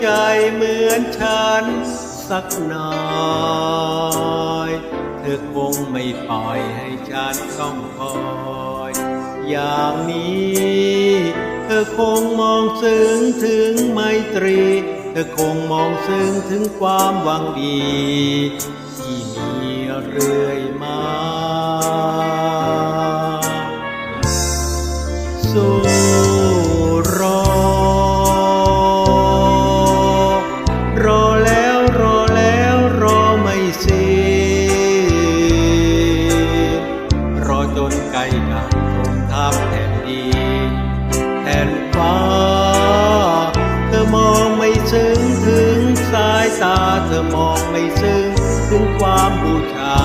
ใจเหมือนฉันสักหน่อยเธอคงไม่ปล่อยให้ฉันต้องคอย อย่างนี้ เธอคงมองซึ้งถึงไมตรี เธอคงมองซึ้งถึงความหวังดี ที่มีเรื่อยมาสู้ ฟ้า เธอมองไม่ซึ้งถึงสายตา เธอมองไม่ซึ้งถึงความบูชา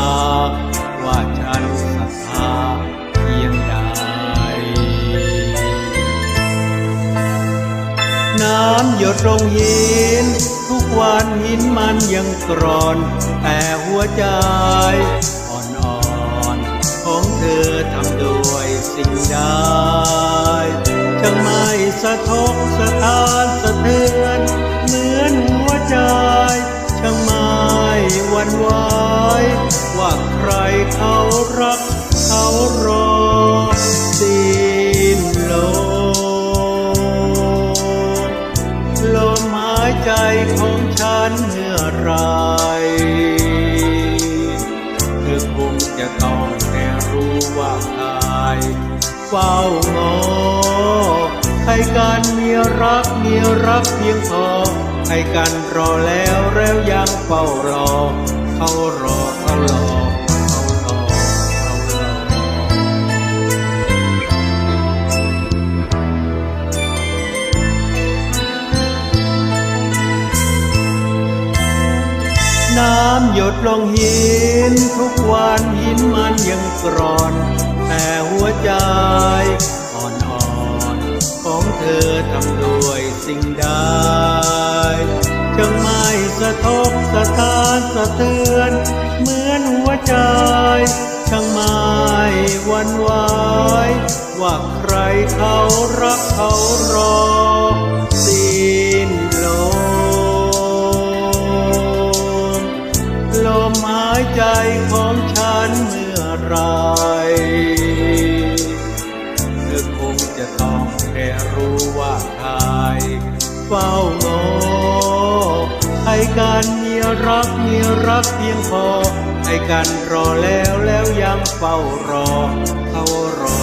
ว่าฉันศรัทธาเพียงใดน้ำหยดลงหิน ทุกวันหินมันยังกรอน แต่หัวใจ อ่อนๆ ของเธอทำด้ สะทกสะท้านสะเทือน เหมือนหัวใจช่างไม่หวันไหวว่าใครเขารักเขารอสิ้นลมลมหายใจของฉันเมื่อไรเธอคงจะต้องแต่รู้ว่าใครเฝ้างอ ให้กันมีรักมีรักเพียงพอ ให้กันรอแล้วแล้วยังเฝ้ารอ เขารอเขารอเขารอเขารอน้ำหยดลงหิน ทุกวันหินมันยังกรอน แต่หัวใจ ธอทำด้วยสิ่งใดจะไม่สะทกสะทานสะเทือน เหมือนหัวใจช่างไม่วันไหวว่าใครเขารักเขารอสิ้นลมลมหายใจของฉันเมื่อไรเธอคงจะต้อง รู้ว่าใครเฝ้างอให้กันมีรักมีรักเพียงพอให้กันรอแล้วแล้วยังเฝ้ารอ